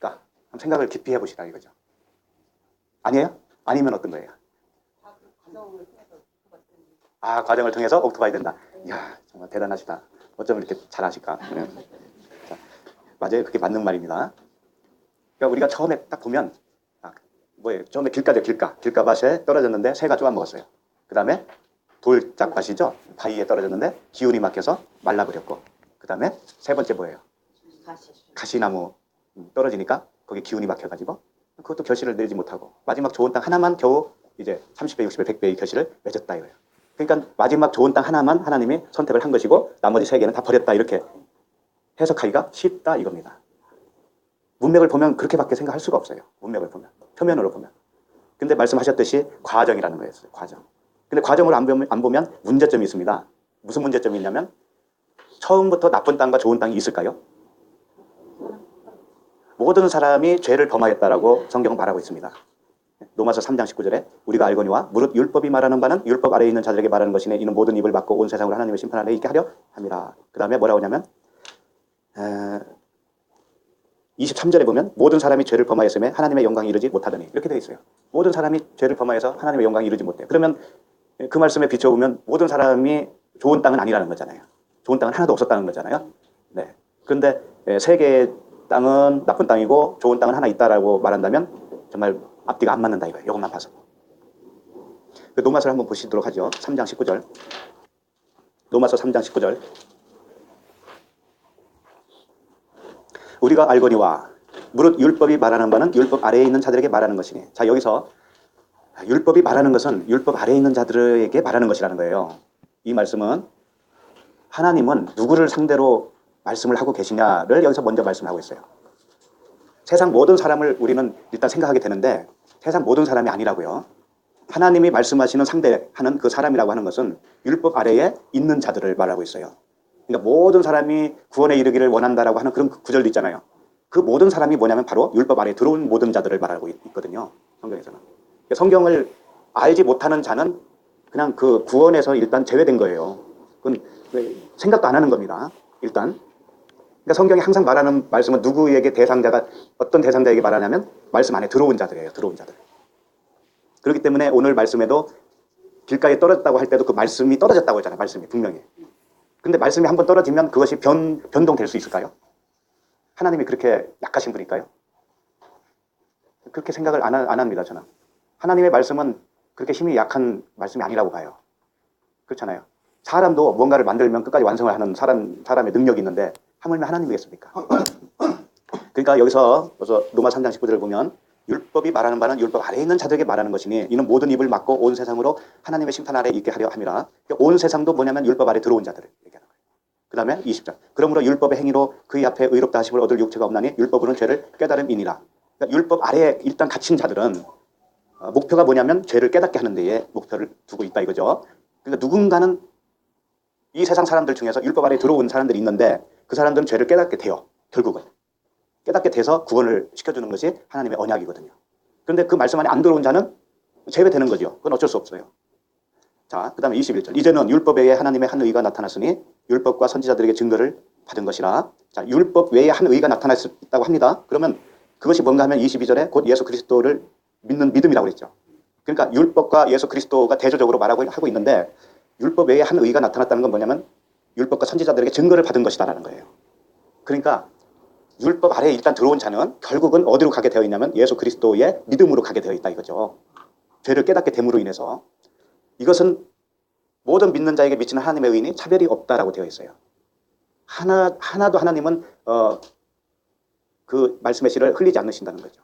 한번 생각을 깊이 해보시라 이거죠. 아니에요? 아니면 어떤 거예요? 아 과정을 통해서 옥토바이 된다. 이야 정말 대단하시다. 어쩜 이렇게 잘하실까? 네. 자, 맞아요. 그게 맞는 말입니다. 그러니까 우리가 처음에 딱 보면 아, 뭐예요? 처음에 길가죠 길가. 길가밭에 떨어졌는데 새가 쪼아 먹었어요. 그 다음에 돌짝밭이죠. 바위에 떨어졌는데 기운이 막혀서 말라버렸고 그 다음에 세 번째 뭐예요? 가시나무 음, 떨어지니까 거기 기운이 막혀가지고 그것도 결실을 내지 못하고 마지막 좋은 땅 하나만 겨우 이제 30배, 60배, 100배의 결실을 맺었다 이거예요. 그러니까 마지막 좋은 땅 하나만 하나님이 선택을 한 것이고 나머지 세 개는 다 버렸다 이렇게 해석하기가 쉽다 이겁니다. 문맥을 보면 그렇게밖에 생각할 수가 없어요. 문맥을 보면 표면으로 보면. 근데 말씀하셨듯이 과정이라는 거였어요. 과정. 근데 과정을 안 보면, 안 보면 문제점이 있습니다. 무슨 문제점이 있냐면 처음부터 나쁜 땅과 좋은 땅이 있을까요? 모든 사람이 죄를 범하였다라고 성경은 말하고 있습니다. 로마서 3장 19절에 우리가 알거니와 무릇 율법이 말하는 바는 율법 아래에 있는 자들에게 말하는 것이네 이는 모든 입을 막고 온 세상으로 하나님의 심판 아래 있게 하려 함이라. 그 다음에 뭐라고 하냐면 에, 23절에 보면 모든 사람이 죄를 범하였음에 하나님의 영광이 이르지 못하더니 이렇게 되어 있어요. 모든 사람이 죄를 범하여서 하나님의 영광이 이르지 못해. 그러면 그 말씀에 비춰보면 모든 사람이 좋은 땅은 아니라는 거잖아요. 좋은 땅은 하나도 없었다는 거잖아요. 네. 그런데 세 개의 땅은 나쁜 땅이고 좋은 땅은 하나 있다라고 말한다면 정말 앞뒤가 안 맞는다 이거예요. 이것만 봐서. 그 노마서를 한번 보시도록 하죠. 3장 19절. 노마서 3장 19절. 우리가 알거니와 무릇 율법이 말하는 바는 율법 아래에 있는 자들에게 말하는 것이니. 자 여기서 율법이 말하는 것은 율법 아래에 있는 자들에게 말하는 것이라는 거예요. 이 말씀은 하나님은 누구를 상대로 말씀을 하고 계시냐를 여기서 먼저 말씀하고 있어요. 세상 모든 사람을 우리는 일단 생각하게 되는데 세상 모든 사람이 아니라고요. 하나님이 말씀하시는 상대하는 그 사람이라고 하는 것은 율법 아래에 있는 자들을 말하고 있어요. 그러니까 모든 사람이 구원에 이르기를 원한다라고 하는 그런 구절도 있잖아요. 그 모든 사람이 뭐냐면 바로 율법 아래에 들어온 모든 자들을 말하고 있거든요. 성경에서는. 그러니까 성경을 알지 못하는 자는 그냥 그 구원에서 일단 제외된 거예요. 그건 생각도 안 하는 겁니다. 일단. 그러니까 성경이 항상 말하는 말씀은 누구에게 대상자가 어떤 대상자에게 말하냐면 말씀 안에 들어온 자들이에요. 들어온 자들. 그렇기 때문에 오늘 말씀에도 길가에 떨어졌다고 할 때도 그 말씀이 떨어졌다고 했잖아요. 말씀이 분명히. 근데 말씀이 한번 떨어지면 그것이 변, 변동될 수 있을까요? 하나님이 그렇게 약하신 분일까요? 그렇게 생각을 안, 안 합니다. 저는. 하나님의 말씀은 그렇게 힘이 약한 말씀이 아니라고 봐요. 그렇잖아요. 사람도 뭔가를 만들면 끝까지 완성을 하는 사람, 사람의 능력이 있는데 하물며 하나님이겠습니까? 그러니까 여기서 그래서 로마 3장 19절을 보면 율법이 말하는 바는 율법 아래에 있는 자들에게 말하는 것이니 이는 모든 입을 막고 온 세상으로 하나님의 심판 아래 있게 하려 함이라. 그러니까 온 세상도 뭐냐면 율법 아래 들어온 자들을 얘기하는 거예요. 그 다음에 20절. 그러므로 율법의 행위로 그의 앞에 의롭다 하심을 얻을 육체가 없나니 율법으로는 죄를 깨달음이니라. 그러니까 율법 아래에 일단 갇힌 자들은 어, 목표가 뭐냐면 죄를 깨닫게 하는 데에 목표를 두고 있다 이거죠. 그러니까 누군가는 이 세상 사람들 중에서 율법 아래에 들어온 사람들이 있는데 그 사람들은 죄를 깨닫게 돼요. 결국은. 깨닫게 돼서 구원을 시켜주는 것이 하나님의 언약이거든요. 그런데 그 말씀 안에 안 들어온 자는 제외되는 거죠. 그건 어쩔 수 없어요. 자, 그 다음에 21절. 이제는 율법 외에 하나님의 한 의가 나타났으니 율법과 선지자들에게 증거를 받은 것이라. 자, 율법 외에 한 의가 나타났다고 합니다. 그러면 그것이 뭔가 하면 22절에 곧 예수 그리스도를 믿는 믿음이라고 그랬죠. 그러니까 율법과 예수 그리스도가 대조적으로 말하고 하고 있는데 율법 외에 한 의가 나타났다는 건 뭐냐면 율법과 선지자들에게 증거를 받은 것이다라는 거예요. 그러니까 율법 아래에 일단 들어온 자는 결국은 어디로 가게 되어 있냐면 예수 그리스도의 믿음으로 가게 되어 있다 이거죠. 죄를 깨닫게 됨으로 인해서 이것은 모든 믿는 자에게 미치는 하나님의 의인이 차별이 없다라고 되어 있어요. 하나 하나도 하나님은 어, 그 말씀의 씨를 흘리지 않으신다는 거죠.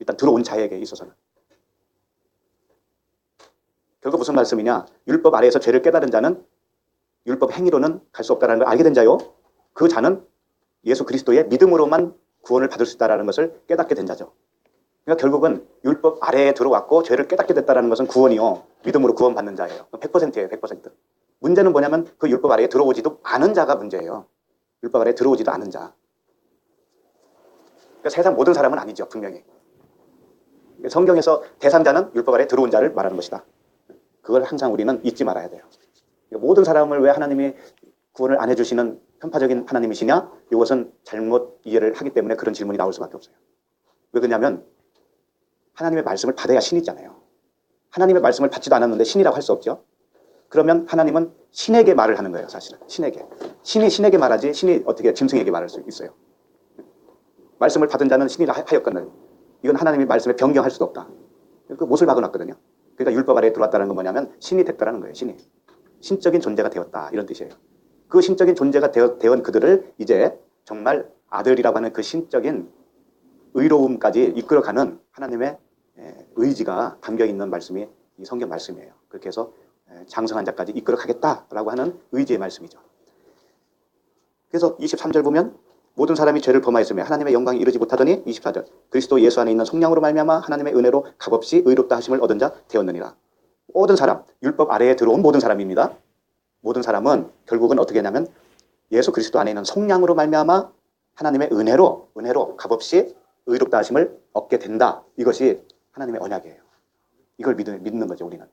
일단 들어온 자에게 있어서는. 결국 무슨 말씀이냐? 율법 아래에서 죄를 깨달은 자는 율법 행위로는 갈 수 없다는 걸 알게 된 자요. 그 자는 예수 그리스도의 믿음으로만 구원을 받을 수 있다는 것을 깨닫게 된 자죠. 그러니까 결국은 율법 아래에 들어왔고 죄를 깨닫게 됐다는 것은 구원이요. 믿음으로 구원받는 자예요. 100%예요. 100%. 문제는 뭐냐면 그 율법 아래에 들어오지도 않은 자가 문제예요. 율법 아래에 들어오지도 않은 자. 그러니까 세상 모든 사람은 아니죠. 분명히. 성경에서 대상자는 율법 아래에 들어온 자를 말하는 것이다. 그걸 항상 우리는 잊지 말아야 돼요. 모든 사람을 왜 하나님이 구원을 안 해주시는 편파적인 하나님이시냐? 이것은 잘못 이해를 하기 때문에 그런 질문이 나올 수밖에 없어요. 왜 그러냐면 하나님의 말씀을 받아야 신이잖아요. 하나님의 말씀을 받지도 않았는데 신이라고 할 수 없죠. 그러면 하나님은 신에게 말을 하는 거예요, 사실은. 신에게. 신이 신에게 말하지 신이 어떻게 짐승에게 말할 수 있어요. 말씀을 받은 자는 신이라 하- 하였거늘. 이건 하나님이 말씀에 변경할 수도 없다. 그 못을 박아놨거든요. 그러니까 율법 아래에 들어왔다는 건 뭐냐면 신이 됐다라는 거예요, 신이. 신적인 존재가 되었다. 이런 뜻이에요. 그 신적인 존재가 되어, 되온 그들을 이제 정말 아들이라고 하는 그 신적인 의로움까지 이끌어가는 하나님의 에, 의지가 담겨 있는 말씀이 이 성경 말씀이에요. 그렇게 해서 에, 장성한 자까지 이끌어 가겠다라고 하는 의지의 말씀이죠. 그래서 23절 보면 모든 사람이 죄를 범하였으며 하나님의 영광이 이르지 못하더니 24절 그리스도 예수 안에 있는 성령으로 말미암아 하나님의 은혜로 값없이 의롭다 하심을 얻은 자 되었느니라. 모든 사람 율법 아래에 들어온 모든 사람입니다. 모든 사람은 결국은 어떻게 하냐면 예수 그리스도 안에 있는 성령으로 말미암아 하나님의 은혜로 은혜로 값없이 의롭다 하심을 얻게 된다. 이것이 하나님의 언약이에요. 이걸 믿는, 믿는 거죠, 우리는.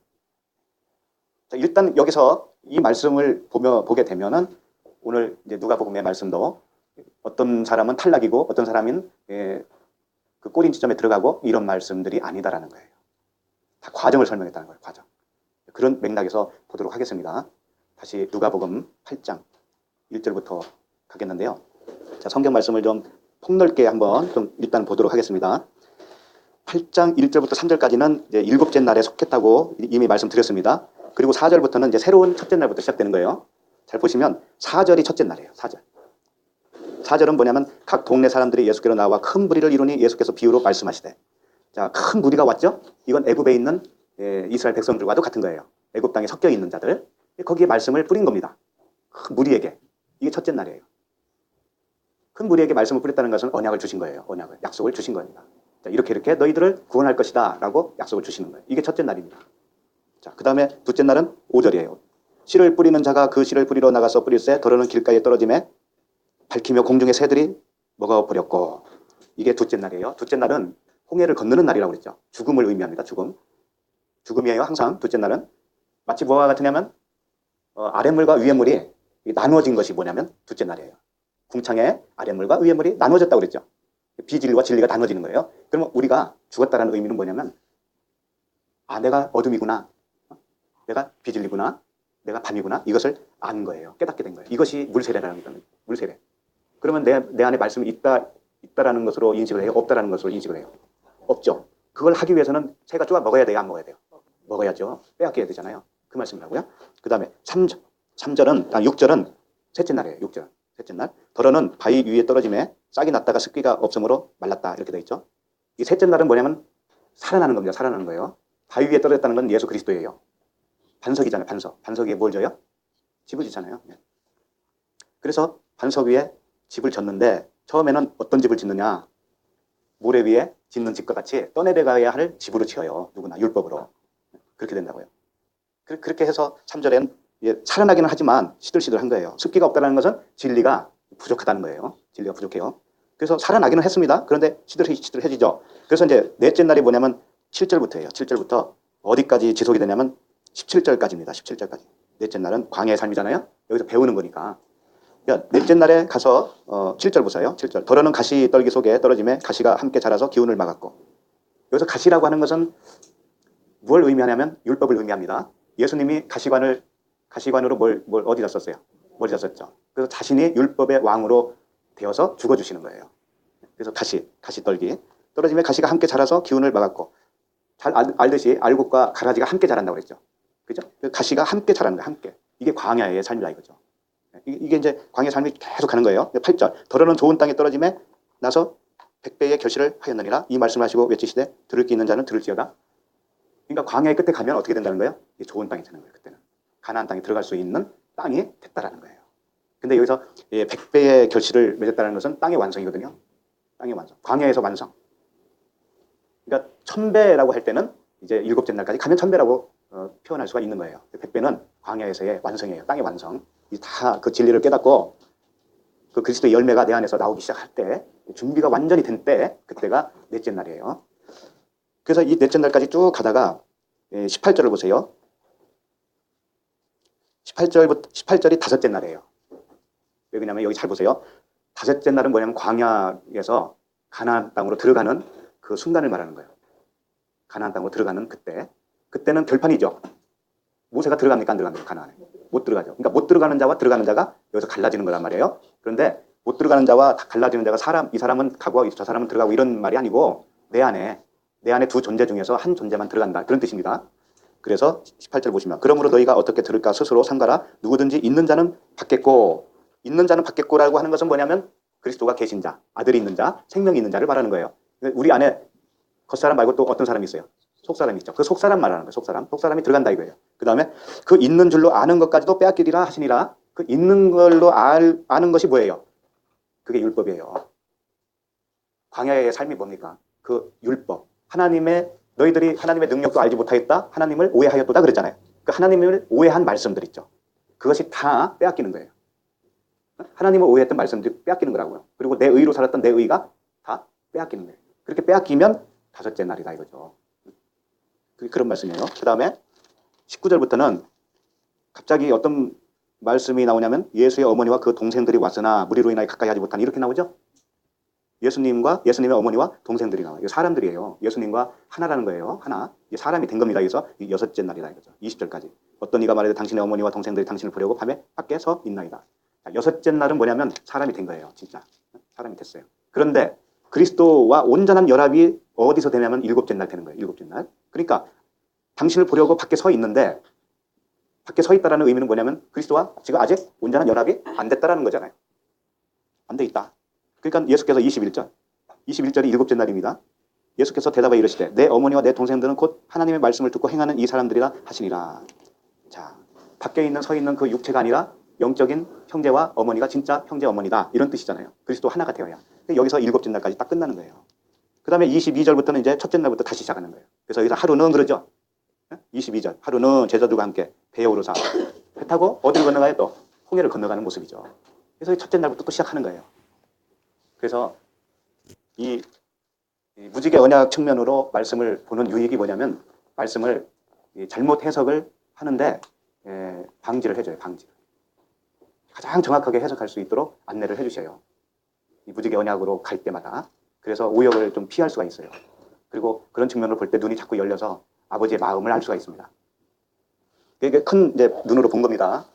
자, 일단 여기서 이 말씀을 보며 보게 되면은 오늘 이제 누가복음의 말씀도 어떤 사람은 탈락이고 어떤 사람은 예, 그 꼬린 지점에 들어가고 이런 말씀들이 아니다라는 거예요. 다 과정을 설명했다는 거예요. 과정. 그런 맥락에서 보도록 하겠습니다. 다시 누가복음 8장 1절부터 가겠는데요. 자, 성경 말씀을 좀 폭넓게 한번 좀 일단 보도록 하겠습니다. 8장 1절부터 3절까지는 이제 일곱째 날에 속했다고 이미 말씀드렸습니다. 그리고 4절부터는 이제 새로운 첫째 날부터 시작되는 거예요. 잘 보시면 4절이 첫째 날이에요. 4절. 4절은 뭐냐면 각 동네 사람들이 예수께로 나와 큰 무리를 이루니 예수께서 비유로 말씀하시되 자, 큰 무리가 왔죠? 이건 애굽에 있는 예, 이스라엘 백성들과도 같은 거예요. 애굽 땅에 섞여 있는 자들. 거기에 말씀을 뿌린 겁니다. 큰 무리에게. 이게 첫째 날이에요. 큰 무리에게 말씀을 뿌렸다는 것은 언약을 주신 거예요. 언약을. 약속을 주신 겁니다. 자, 이렇게 이렇게 너희들을 구원할 것이다 라고 약속을 주시는 거예요. 이게 첫째 날입니다. 자, 그 다음에 둘째 날은 5절이에요. 씨를 뿌리는 자가 그 씨를 뿌리러 나가서 뿌릴새 더러는 길가에 떨어짐에 밝히며 공중의 새들이 먹어버렸고 이게 둘째 날이에요. 둘째 날은 홍해를 건너는 날이라고 그랬죠. 죽음을 의미합니다. 죽음. 죽음이에요. 항상 둘째 날은 마치 뭐와 같으냐면 어, 아랫물과 위에물이 나누어진 것이 뭐냐면 둘째 날이에요. 궁창에 아랫물과 위에물이 나누어졌다고 그랬죠. 비진리와 진리가 나눠지는 거예요. 그러면 우리가 죽었다라는 의미는 뭐냐면 아 내가 어둠이구나. 어? 내가 비진리구나. 내가 밤이구나. 이것을 아는 거예요. 깨닫게 된 거예요. 이것이 물세례라는 겁니다. 물세례. 그러면 내, 내 안에 말씀이 있다, 있다라는 것으로 인식을 해요? 없다라는 것으로 인식을 해요? 없죠. 그걸 하기 위해서는 새가 쪼아 먹어야 돼요? 안 먹어야 돼요? 먹어야죠. 빼앗겨야 되잖아요. 그 말씀이라고요. 그 다음에 3절, 3절은, 아, 6절은 셋째 날이에요. 6절. 셋째 날. 더러는 바위 위에 떨어짐에 싹이 났다가 습기가 없으므로 말랐다. 이렇게 되어 있죠. 이 셋째 날은 뭐냐면 살아나는 겁니다. 살아나는 거예요. 바위 위에 떨어졌다는 건 예수 그리스도예요. 반석이잖아요. 반석. 반석 위에 뭘 져요? 집을 짓잖아요. 네. 그래서 반석 위에 집을 졌는데 처음에는 어떤 집을 짓느냐? 모래 위에 짓는 집과 같이 떠내려가야 할 집으로 지어요. 누구나 율법으로. 그렇게 된다고요. 그- 그렇게 해서 3절엔 살아나기는 하지만 시들시들한 거예요. 습기가 없다는 것은 진리가 부족하다는 거예요. 진리가 부족해요. 그래서 살아나기는 했습니다. 그런데 시들시들해지죠. 그래서 이제 넷째 날이 뭐냐면 7절부터예요. 7절부터 어디까지 지속이 되냐면 17절까지입니다. 17절까지. 넷째 날은 광야의 삶이잖아요. 여기서 배우는 거니까. 그러니까 넷째 날에 가서 어, 7절 보세요. 7절. 더러는 가시 떨기 속에 떨어짐에 가시가 함께 자라서 기운을 막았고. 여기서 가시라고 하는 것은 무엇을 의미하냐면 율법을 의미합니다. 예수님이 가시관을 가시관으로 뭘, 뭘 어디다 썼어요? 머리다 썼죠. 그래서 자신이 율법의 왕으로 되어서 죽어주시는 거예요. 그래서 가시, 가시 떨기. 떨어짐에 가시가 함께 자라서 기운을 막았고. 잘 알, 알듯이 알곡과 가라지가 함께 자란다고 그랬죠. 그죠? 그 가시가 함께 거예요. 함께. 이게 광야의 삶이다 이거죠. 이게, 이제 광야의 삶이 계속 가는 거예요. 8절. 더러는 좋은 땅에 떨어짐에 나서 백배의 결실을 하였느니라. 이 말씀을 하시고 외치시되 들을 게 있는 자는 들을지어다. 그러니까 광야의 끝에 가면 어떻게 된다는 거예요? 좋은 땅이 되는 거예요. 그때는. 가나안 땅에 들어갈 수 있는 땅이 됐다라는 거예요. 근데 여기서 예, 100배의 결실을 맺었다는 것은 땅의 완성이거든요. 땅의 완성. 광야에서 완성. 그러니까 천배라고 할 때는 이제 일곱째 날까지 가면 천배라고 어, 표현할 수가 있는 거예요. 100배는 광야에서의 완성이에요. 땅의 완성. 다 그 진리를 깨닫고 그 그리스도의 열매가 내 안에서 나오기 시작할 때 준비가 완전히 된 때 그때가 넷째 날이에요. 그래서 이 넷째 날까지 쭉 가다가 18절을 보세요. 18절부터 18절이 다섯째 날이에요. 왜 그러냐면 여기 잘 보세요. 다섯째 날은 뭐냐면 광야에서 가나안 땅으로 들어가는 그 순간을 말하는 거예요. 가나안 땅으로 들어가는 그때. 그때는 결판이죠. 모세가 들어갑니까 안 들어갑니까 가나안에? 못 들어가죠. 그러니까 못 들어가는 자와 들어가는 자가 여기서 갈라지는 거란 말이에요. 그런데 못 들어가는 자와 다 갈라지는 자가 사람 이 사람은 가고 저 사람은 들어가고 이런 말이 아니고 내 안에 내 안에 두 존재 중에서 한 존재만 들어간다 그런 뜻입니다. 그래서 18절 보시면 그러므로 너희가 어떻게 들을까 스스로 상가라 누구든지 있는 자는 받겠고 있는 자는 받겠고라고 하는 것은 뭐냐면 그리스도가 계신 자 아들이 있는 자 생명이 있는 자를 말하는 거예요. 우리 안에 겉사람 말고 또 어떤 사람이 있어요? 속사람이 있죠. 그 속사람 말하는 거예요. 속사람. 속사람이 들어간다 이거예요. 그 다음에 그 있는 줄로 아는 것까지도 빼앗기리라 하시니라. 그 있는 걸로 알, 아는 것이 뭐예요? 그게 율법이에요. 광야의 삶이 뭡니까? 그 율법. 하나님의 너희들이 하나님의 능력도 알지 못하였다. 하나님을 오해하였도다 그랬잖아요. 그 하나님을 오해한 말씀들 있죠. 그것이 다 빼앗기는 거예요. 하나님을 오해했던 말씀들이 빼앗기는 거라고요. 그리고 내 의로 살았던 내 의가 다 빼앗기는 거예요. 그렇게 빼앗기면 다섯째 날이다 이거죠. 그- 그런 말씀이에요. 그 다음에 19절부터는 갑자기 어떤 말씀이 나오냐면 예수의 어머니와 그 동생들이 왔으나 무리로 인하여 가까이 하지 못한 이렇게 나오죠. 예수님과 예수님의 어머니와 동생들이 나와요. 이거 사람들이에요. 예수님과 하나라는 거예요. 하나. 사람이 된 겁니다. 그래서 이 여섯째 날이다 이거죠. 20절까지. 어떤 이가 말하되 당신의 어머니와 동생들이 당신을 보려고 밤에 밖에 서 있나이다. 자, 여섯째 날은 뭐냐면 사람이 된 거예요. 진짜. 사람이 됐어요. 그런데 그리스도와 온전한 연합이 어디서 되냐면 일곱째 날 되는 거예요. 일곱째 날. 그러니까 당신을 보려고 밖에 서 있는데 밖에 서 있다라는 의미는 뭐냐면 그리스도와 지금 아직 온전한 연합이 안 됐다라는 거잖아요. 안 돼 있다. 그러니까 예수께서 21절, 21절이 일곱째 날입니다. 예수께서 대답하여 이르시되 내 어머니와 내 동생들은 곧 하나님의 말씀을 듣고 행하는 이 사람들이라 하시니라. 자, 밖에 있는 서 있는 그 육체가 아니라 영적인 형제와 어머니가 진짜 형제 어머니다 이런 뜻이잖아요. 그리스도 하나가 되어야. 여기서 일곱째 날까지 딱 끝나는 거예요. 그 다음에 22절부터는 이제 첫째 날부터 다시 시작하는 거예요. 그래서 여기서 하루는 그러죠. 22절 하루는 제자들과 함께 배에 오르사 배 타고 어디를 건너가요 또 홍해를 건너가는 모습이죠. 그래서 이 첫째 날부터 또 시작하는 거예요. 그래서 이, 이 무지개 언약 측면으로 말씀을 보는 유익이 뭐냐면 말씀을 이 잘못 해석을 하는데 에, 방지를 해줘요. 방지. 가장 정확하게 해석할 수 있도록 안내를 해주셔요. 이 무지개 언약으로 갈 때마다. 그래서 오역을 좀 피할 수가 있어요. 그리고 그런 측면을 볼때 눈이 자꾸 열려서 아버지의 마음을 알 수가 있습니다. 이게 큰 이제 눈으로 본 겁니다.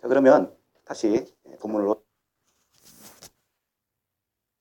자, 그러면 다시 본문으로